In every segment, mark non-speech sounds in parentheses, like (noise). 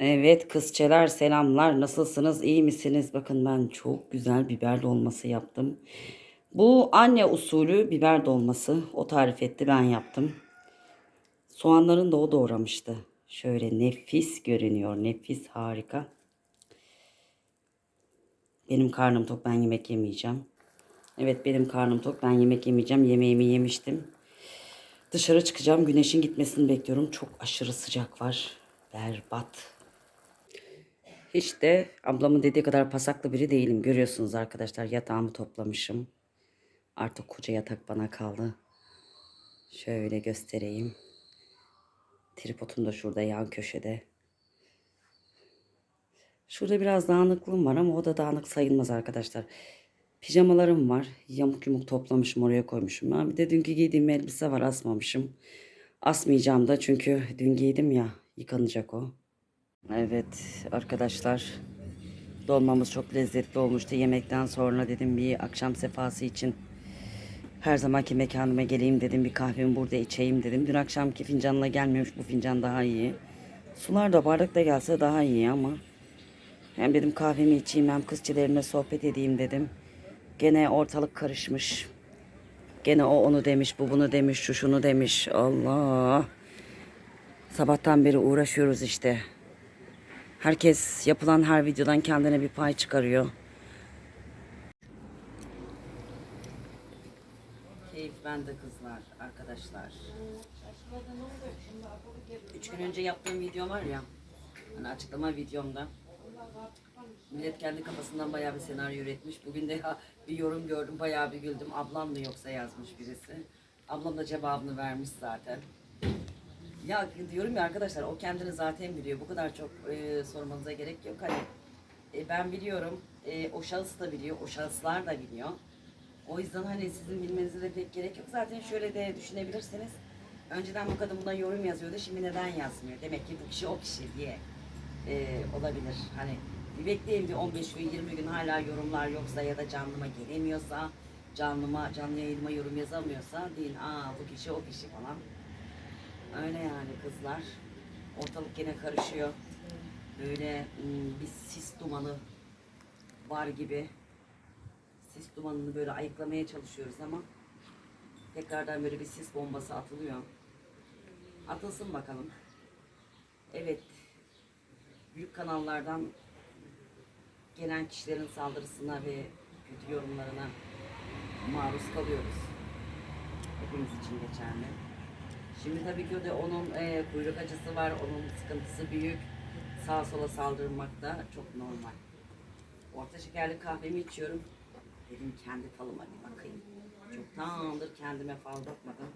Evet kızçeler selamlar. Nasılsınız? İyi misiniz? Bakın ben çok güzel biber dolması yaptım. Bu anne usulü biber dolması. O tarif etti ben yaptım. Soğanların da o doğramıştı. Şöyle nefis görünüyor. Nefis harika. Benim karnım tok ben yemek yemeyeceğim. Evet benim karnım tok ben yemek yemeyeceğim. Yemeğimi yemiştim. Dışarı çıkacağım. Güneşin gitmesini bekliyorum. Çok aşırı sıcak var. Berbat. De ablamın dediği kadar pasaklı biri değilim. Görüyorsunuz arkadaşlar yatağımı toplamışım. Artık koca yatak bana kaldı. Şöyle göstereyim. Tripodum da şurada yan köşede. Şurada biraz dağınıklığım var ama o da dağınık sayılmaz arkadaşlar. Pijamalarım var. Yamuk yumuk toplamışım oraya koymuşum. Ha, bir de dünkü giydiğim elbise var asmamışım. Asmayacağım da çünkü dün giydim ya yıkanacak o. Evet arkadaşlar dolmamız çok lezzetli olmuştu. Yemekten sonra dedim bir akşam sefası için her zamanki mekanıma geleyim dedim. Bir kahvemi burada içeyim dedim. Dün akşamki fincanla gelmiyormuş bu fincan daha iyi. Sular da bardakta gelse daha iyi ama. Hem dedim kahvemi içeyim hem kızçilerimle sohbet edeyim dedim. Gene ortalık karışmış. Gene o onu demiş, bu bunu demiş, şu şunu demiş. Allah. Sabahtan beri uğraşıyoruz işte. Herkes yapılan her videodan kendine bir pay çıkarıyor. Keyif bende kızlar, arkadaşlar. Üç gün önce yaptığım video var ya, hani açıklama videomda. Millet kendi kafasından bayağı bir senaryo üretmiş. Bugün de ya bir yorum gördüm, bayağı bir güldüm. Ablam mı yoksa yazmış birisi. Ablam da cevabını vermiş zaten. Ya diyorum ya arkadaşlar o kendini zaten biliyor. Bu kadar çok e, sormanıza gerek yok. Hani e, ben biliyorum. E, o şahıs da biliyor. O şahıslar da biliyor. O yüzden hani sizin bilmenize de pek gerek yok. Zaten şöyle de düşünebilirsiniz. Önceden bu kadın buna yorum yazıyordu. Şimdi neden yazmıyor? Demek ki bu kişi o kişi diye e, olabilir. Hani bir bekleyin bir 15 gün 20 gün hala yorumlar yoksa ya da canlıma gelemiyorsa canlıma canlı yayınıma yorum yazamıyorsa deyin aa bu kişi o kişi falan. Öyle yani kızlar. Ortalık gene karışıyor. Böyle ım, bir sis dumanı var gibi. Sis dumanını böyle ayıklamaya çalışıyoruz ama tekrardan böyle bir sis bombası atılıyor. Atılsın bakalım. Evet. Büyük kanallardan gelen kişilerin saldırısına ve kötü yorumlarına maruz kalıyoruz. Hepimiz için geçerli. Şimdi tabii ki de onun e, kuyruk acısı var, onun sıkıntısı büyük. Sağa sola saldırmak da çok normal. Orta şekerli kahvemi içiyorum. Dedim kendi falıma bir bakayım. Çoktandır kendime fal bakmadım.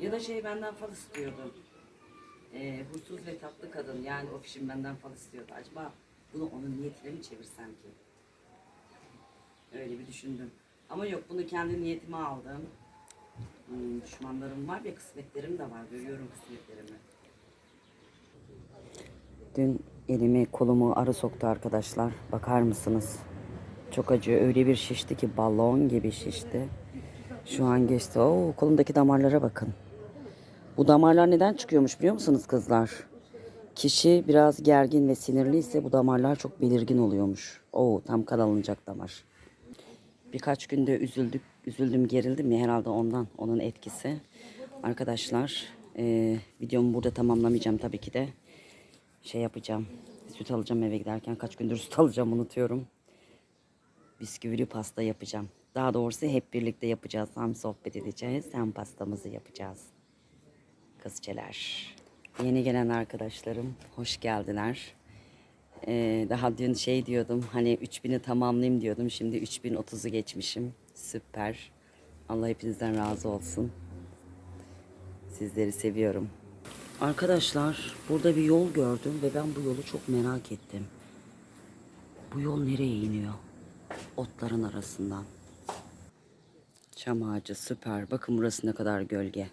Ya da şey benden fal istiyordu. E, huysuz ve tatlı kadın yani o kişinin benden fal istiyordu. Acaba bunu onun niyetine mi çevirsem ki? Öyle bir düşündüm. Ama yok bunu kendi niyetime aldım. Hmm, düşmanlarım var ve kısmetlerim de var. Görüyorum kısmetlerimi. Dün elimi kolumu arı soktu arkadaşlar. Bakar mısınız? Çok acıyor. Öyle bir şişti ki balon gibi şişti. Şu an geçti. Oo, kolumdaki damarlara bakın. Bu damarlar neden çıkıyormuş biliyor musunuz kızlar? Kişi biraz gergin ve sinirliyse bu damarlar çok belirgin oluyormuş. Oo tam kan alınacak damar. Birkaç günde üzüldük, üzüldüm, gerildim ya herhalde ondan, onun etkisi. Arkadaşlar, e, videomu burada tamamlamayacağım tabii ki de. Şey yapacağım, süt alacağım eve giderken. Kaç gündür süt alacağım unutuyorum. Bisküvili pasta yapacağım. Daha doğrusu hep birlikte yapacağız. Hem sohbet edeceğiz hem pastamızı yapacağız. Kızçeler. Yeni gelen arkadaşlarım hoş geldiler. Ee, daha dün şey diyordum hani 3000'i tamamlayayım diyordum. Şimdi 3030'u geçmişim. Süper. Allah hepinizden razı olsun. Sizleri seviyorum. Arkadaşlar burada bir yol gördüm ve ben bu yolu çok merak ettim. Bu yol nereye iniyor? Otların arasından. Çam ağacı süper. Bakın burası ne kadar gölge.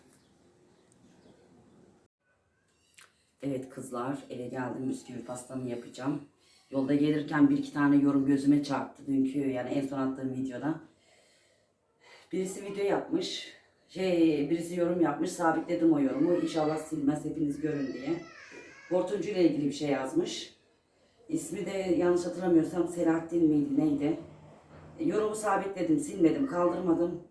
Evet kızlar eve geldim bisküvi pastamı yapacağım. Yolda gelirken bir iki tane yorum gözüme çarptı dünkü yani en son attığım videoda. Birisi video yapmış. Şey birisi yorum yapmış sabitledim o yorumu. İnşallah silmez hepiniz görün diye. Hortumcu ile ilgili bir şey yazmış. İsmi de yanlış hatırlamıyorsam Selahattin miydi neydi? E, Yorumu sabitledim, silmedim, kaldırmadım.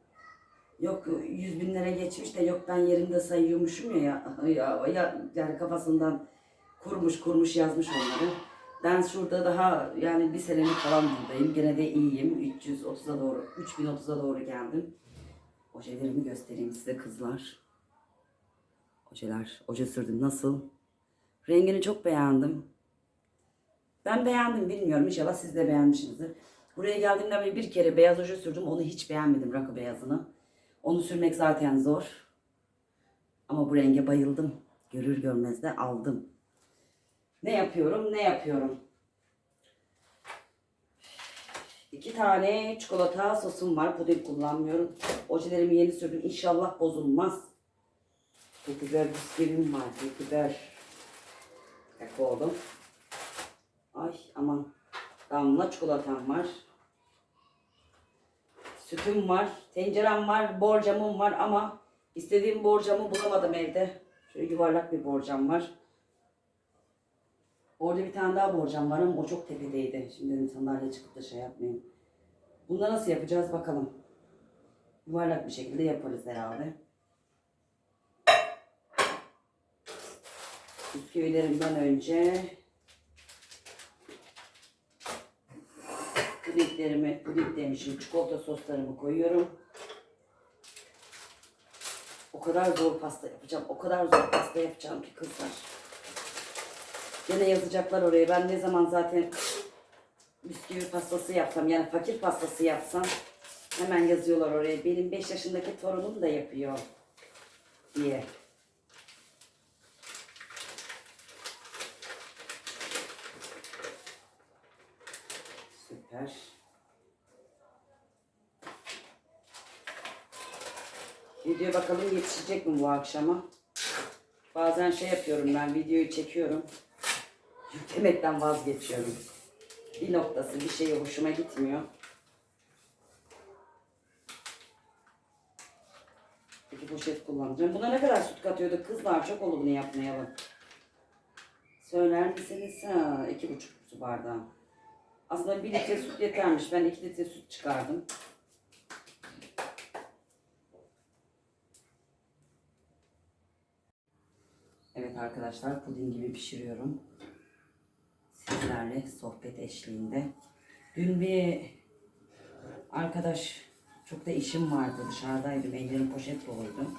Yok yüz binlere geçmiş de yok ben yerimde sayıyormuşum ya, ya, ya yani kafasından kurmuş kurmuş yazmış onları. Ben şurada daha yani bir senelik falan buradayım. Gene de iyiyim. 330'a doğru, 3030'a doğru geldim. Ojelerimi göstereyim size kızlar. Ojeler, oje sürdüm. Nasıl? Rengini çok beğendim. Ben beğendim bilmiyorum. İnşallah siz de beğenmişsinizdir. Buraya geldiğimden beri bir kere beyaz oje sürdüm. Onu hiç beğenmedim rakı beyazını. Onu sürmek zaten zor. Ama bu renge bayıldım. Görür görmez de aldım. Ne yapıyorum? Ne yapıyorum? İki tane çikolata sosum var. Puding kullanmıyorum. Ojelerimi yeni sürdüm. İnşallah bozulmaz. Çok güzel bisküvim var. Çok güzel. Kakaolu. Ay aman. Damla çikolatam var. Sütüm var. Tencerem var. Borcamım var ama istediğim borcamı bulamadım evde. Şöyle yuvarlak bir borcam var. Orada bir tane daha borcam var ama o çok tepedeydi. Şimdi dedim sandalye çıkıp da şey yapmayayım. Bunu nasıl yapacağız bakalım. Yuvarlak bir şekilde yaparız herhalde. Bisküvilerimden önce pudinglerimi, puding demişim, çikolata soslarımı koyuyorum. O kadar zor pasta yapacağım, o kadar zor pasta yapacağım ki kızlar. Gene yazacaklar oraya. Ben ne zaman zaten bisküvi pastası yapsam yani fakir pastası yapsam hemen yazıyorlar oraya. Benim 5 yaşındaki torunum da yapıyor diye. Süper. Video bakalım yetişecek mi bu akşama? Bazen şey yapıyorum ben videoyu çekiyorum. Yüklemekten vazgeçiyorum. Bir noktası bir şey hoşuma gitmiyor. İki poşet kullanacağım. Buna ne kadar süt katıyorduk kızlar? Çok oldu bunu yapmayalım. Söyler misiniz? Ha, iki buçuk su bardağı. Aslında bir litre süt yetermiş. Ben iki litre süt çıkardım. Evet arkadaşlar puding gibi pişiriyorum. Sizlerle sohbet eşliğinde. Dün bir arkadaş çok da işim vardı dışarıdaydım. Ellerim poşet doluydu.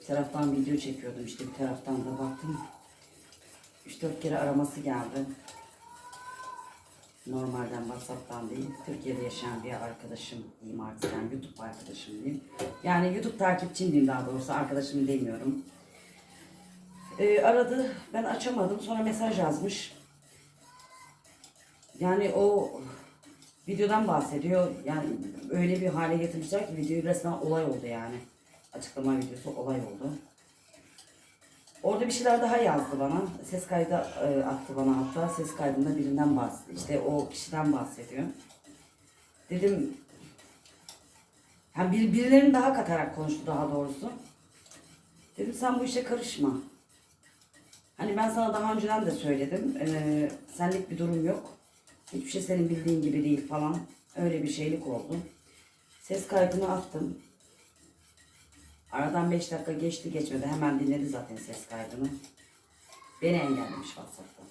Bir taraftan video çekiyordum işte bir taraftan da baktım. 3-4 kere araması geldi. Normalden WhatsApp'tan değil, Türkiye'de yaşayan bir arkadaşım diyeyim artık yani YouTube arkadaşım diyeyim. Yani YouTube takipçim diyeyim daha doğrusu arkadaşım demiyorum. Ee, aradı, ben açamadım. Sonra mesaj yazmış. Yani o videodan bahsediyor. Yani öyle bir hale getirmişler ki videoyu resmen olay oldu yani. Açıklama videosu olay oldu. Orada bir şeyler daha yazdı bana. Ses kaydı e, attı bana hatta. Ses kaydında birinden bahsediyor. İşte o kişiden bahsediyor. Dedim yani bir, birilerini daha katarak konuştu daha doğrusu. Dedim sen bu işe karışma. Hani ben sana daha önceden de söyledim. Ee, senlik bir durum yok. Hiçbir şey senin bildiğin gibi değil falan. Öyle bir şeylik oldu. Ses kaydını attım. Aradan 5 dakika geçti geçmedi. Hemen dinledi zaten ses kaydını. Beni engellemiş WhatsApp'tan.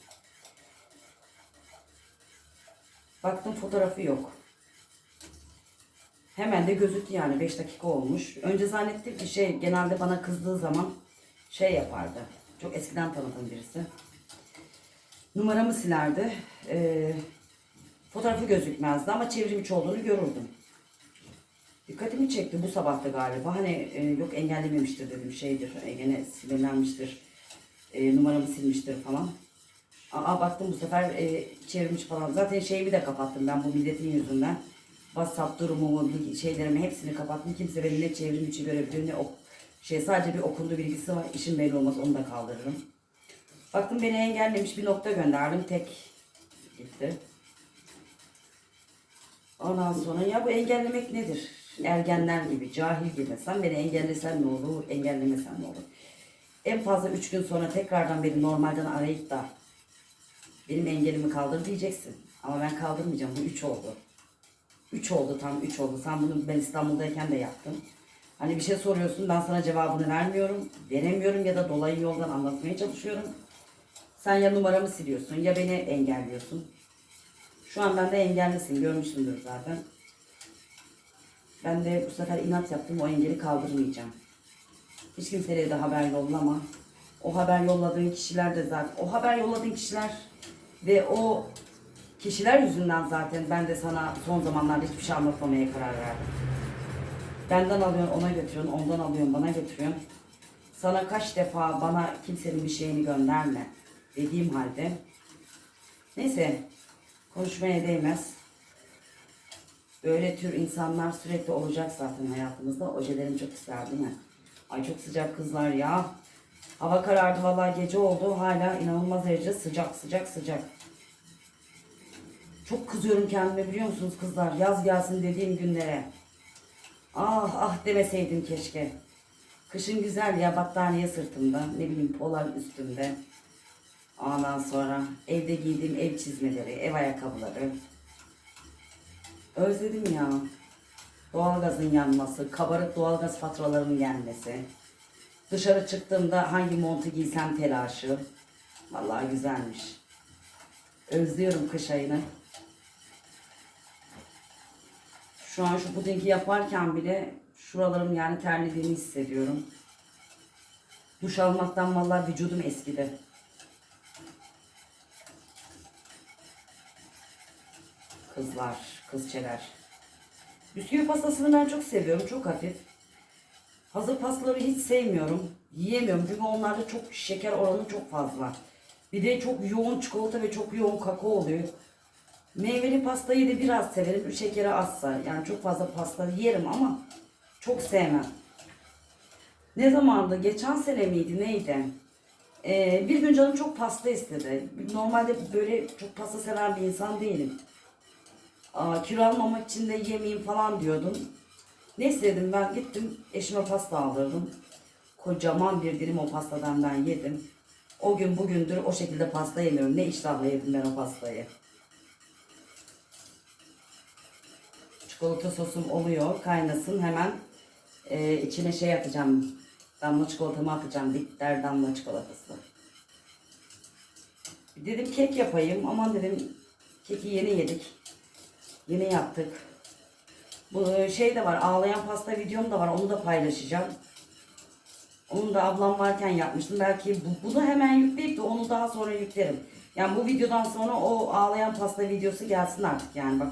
Baktım fotoğrafı yok. Hemen de gözüktü yani 5 dakika olmuş. Önce zannettim ki şey genelde bana kızdığı zaman şey yapardı. Çok eskiden tanıdığım birisi. Numaramı silerdi. Ee, fotoğrafı gözükmezdi ama çevrim içi olduğunu görürdüm. Dikkatimi çekti bu sabahtı galiba. Hani e, yok engellememiştir dedim şeydir. E, gene sinirlenmiştir. E, numaramı silmiştir falan. Aa baktım bu sefer e, çevirmiş falan. Zaten şeyimi de kapattım ben bu milletin yüzünden. WhatsApp durumumu, şeylerimi hepsini kapattım. Kimse benim ne çevrim içi görebiliyor ne ok şey sadece bir okundu bilgisi var. İşim belli olmaz onu da kaldırırım. Baktım beni engellemiş bir nokta gönderdim. Tek gitti. Ondan sonra ya bu engellemek nedir? Ergenler gibi, cahil gibi. Sen beni engellesen ne olur, engellemesen ne olur? En fazla 3 gün sonra tekrardan beni normalden arayıp da benim engelimi kaldır diyeceksin. Ama ben kaldırmayacağım. Bu 3 oldu. 3 oldu tam 3 oldu. Sen bunu ben İstanbul'dayken de yaptın. Hani bir şey soruyorsun ben sana cevabını vermiyorum. Veremiyorum ya da dolayı yoldan anlatmaya çalışıyorum. Sen ya numaramı siliyorsun ya beni engelliyorsun. Şu an bende engellisin görmüşsündür zaten. Ben de bu sefer inat yaptım o engeli kaldırmayacağım. Hiç kimseye de haber yollama. O haber yolladığın kişiler de zaten, o haber yolladığın kişiler ve o kişiler yüzünden zaten ben de sana son zamanlarda hiçbir şey anlatmamaya karar verdim. Benden alıyorsun ona götürüyorsun, ondan alıyorsun bana götürüyorsun. Sana kaç defa bana kimsenin bir şeyini gönderme dediğim halde. Neyse konuşmaya değmez. Böyle tür insanlar sürekli olacak zaten hayatımızda. Ojelerim çok ister değil mi? Ay çok sıcak kızlar ya. Hava karardı vallahi gece oldu. Hala inanılmaz derece sıcak sıcak sıcak. Çok kızıyorum kendime biliyor musunuz kızlar? Yaz gelsin dediğim günlere. Ah ah demeseydim keşke. Kışın güzel ya battaniye sırtımda. Ne bileyim polar üstümde. Ondan sonra evde giydiğim ev çizmeleri, ev ayakkabıları. Özledim ya. Doğalgazın yanması, kabarık doğalgaz faturalarının gelmesi. Dışarı çıktığımda hangi montu giysem telaşı. Vallahi güzelmiş. Özlüyorum kış ayını. Şu an şu pudingi yaparken bile şuralarım yani terlediğini hissediyorum. Duş almaktan vallahi vücudum eskidi. Kızlar, kızçeler. Bisküvi pastasını ben çok seviyorum. Çok hafif. Hazır pastaları hiç sevmiyorum. Yiyemiyorum çünkü onlarda çok şeker oranı çok fazla. Bir de çok yoğun çikolata ve çok yoğun kakao oluyor. Meyveli pastayı da biraz severim. Şekeri azsa. Yani çok fazla pasta yerim ama çok sevmem. Ne zamandı? Geçen sene miydi? Neydi? Ee, bir gün canım çok pasta istedi. Normalde böyle çok pasta seven bir insan değilim. Aa, kilo almamak için de yemeyeyim falan diyordum. Neyse dedim ben gittim eşime pasta aldırdım. Kocaman bir dilim o pastadan ben yedim. O gün bugündür o şekilde pasta yemiyorum. Ne iştahla yedim ben o pastayı. Çikolata sosum oluyor. Kaynasın hemen e, içine şey atacağım. Damla çikolatamı atacağım. Bitter damla çikolatası. Dedim kek yapayım. Aman dedim keki yeni yedik. Yeni yaptık. Bu e, şey de var. Ağlayan pasta videom da var. Onu da paylaşacağım. Onu da ablam varken yapmıştım. Belki bu, bunu hemen yükleyip de onu daha sonra yüklerim. Yani bu videodan sonra o ağlayan pasta videosu gelsin artık yani bak.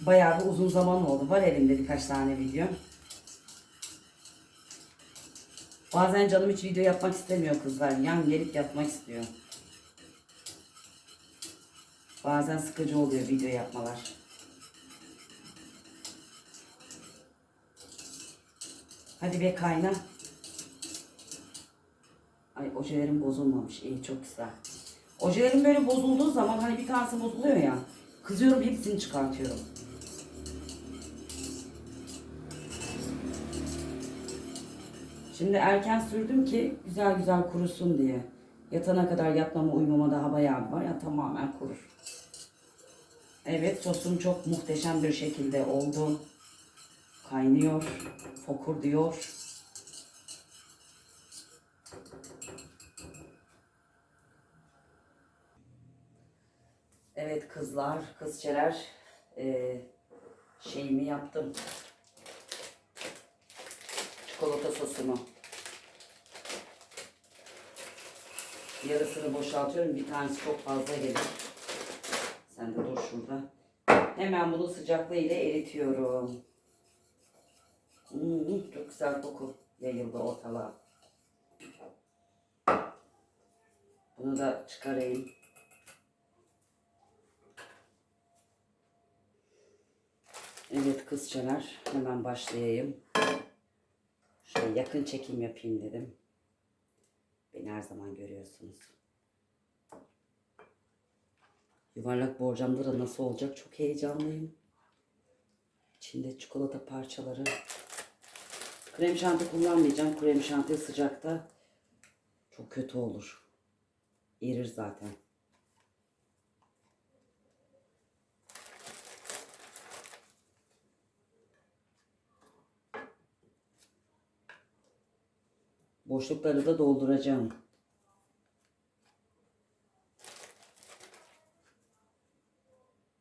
Bayağı bir uzun zaman oldu. Var elimde birkaç tane video. Bazen canım hiç video yapmak istemiyor kızlar. Yan gelip yapmak istiyor. Bazen sıkıcı oluyor video yapmalar. Hadi be kayna. Ay ojelerim bozulmamış. İyi çok güzel. Ojelerim böyle bozulduğu zaman hani bir tanesi bozuluyor ya. Kızıyorum hepsini çıkartıyorum. Şimdi erken sürdüm ki güzel güzel kurusun diye. Yatana kadar yatmama uyumama daha bayağı var ya tamamen kurur. Evet sosum çok muhteşem bir şekilde oldu. Kaynıyor, fokur diyor. Evet kızlar, kızçeler eee şeyimi yaptım. Çikolata sosumu. Yarısını boşaltıyorum. Bir tanesi çok fazla gelir. Sen de dur şurada. Hemen bunu sıcaklığıyla eritiyorum. Hmm, çok güzel koku yayıldı ortalığa. Bunu da çıkarayım. Evet kızçalar hemen başlayayım. Şöyle yakın çekim yapayım dedim. Beni her zaman görüyorsunuz. Yuvarlak borcamda da nasıl olacak çok heyecanlıyım. İçinde çikolata parçaları. Krem şanti kullanmayacağım. Krem şanti sıcakta Çok kötü olur. Erir zaten. Boşlukları da dolduracağım.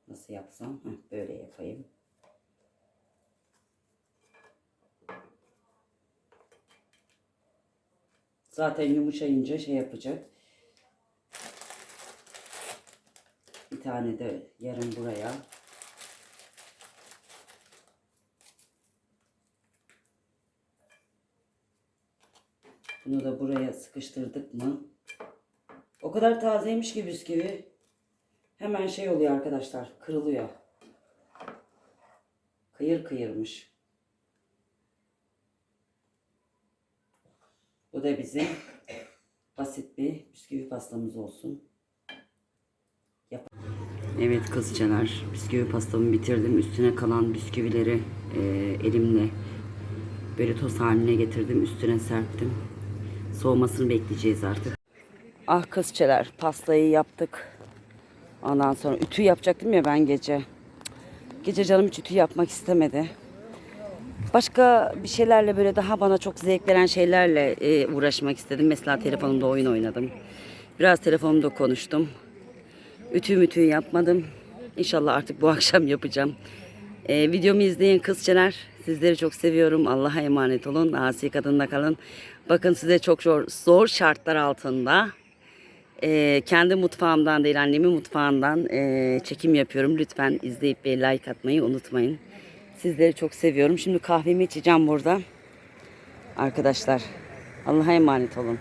Nasıl yapsam? Heh, böyle yapayım. Zaten yumuşayınca şey yapacak. Bir tane de yarım buraya. Bunu da buraya sıkıştırdık mı? O kadar tazeymiş ki bisküvi. Hemen şey oluyor arkadaşlar. Kırılıyor. Kıyır kıyırmış. Bu da bizim basit bir bisküvi pastamız olsun. Yap evet kızcalar. Bisküvi pastamı bitirdim. Üstüne kalan bisküvileri e, elimle böyle toz haline getirdim. Üstüne serptim. Soğumasını bekleyeceğiz artık. Ah kızçeler pastayı yaptık. Ondan sonra ütü yapacaktım ya ben gece. Gece canım hiç ütü yapmak istemedi. Başka bir şeylerle böyle daha bana çok zevk veren şeylerle e, uğraşmak istedim. Mesela telefonumda oyun oynadım. Biraz telefonumda konuştum. Ütü mütü yapmadım. İnşallah artık bu (laughs) akşam yapacağım. E, videomu izleyin kızçeler. Sizleri çok seviyorum. Allah'a emanet olun. Asi kadınla kalın. Bakın size çok zor, zor şartlar altında e, kendi mutfağımdan değil annemin mutfağından e, çekim yapıyorum. Lütfen izleyip bir like atmayı unutmayın. Sizleri çok seviyorum. Şimdi kahvemi içeceğim burada. Arkadaşlar Allah'a emanet olun.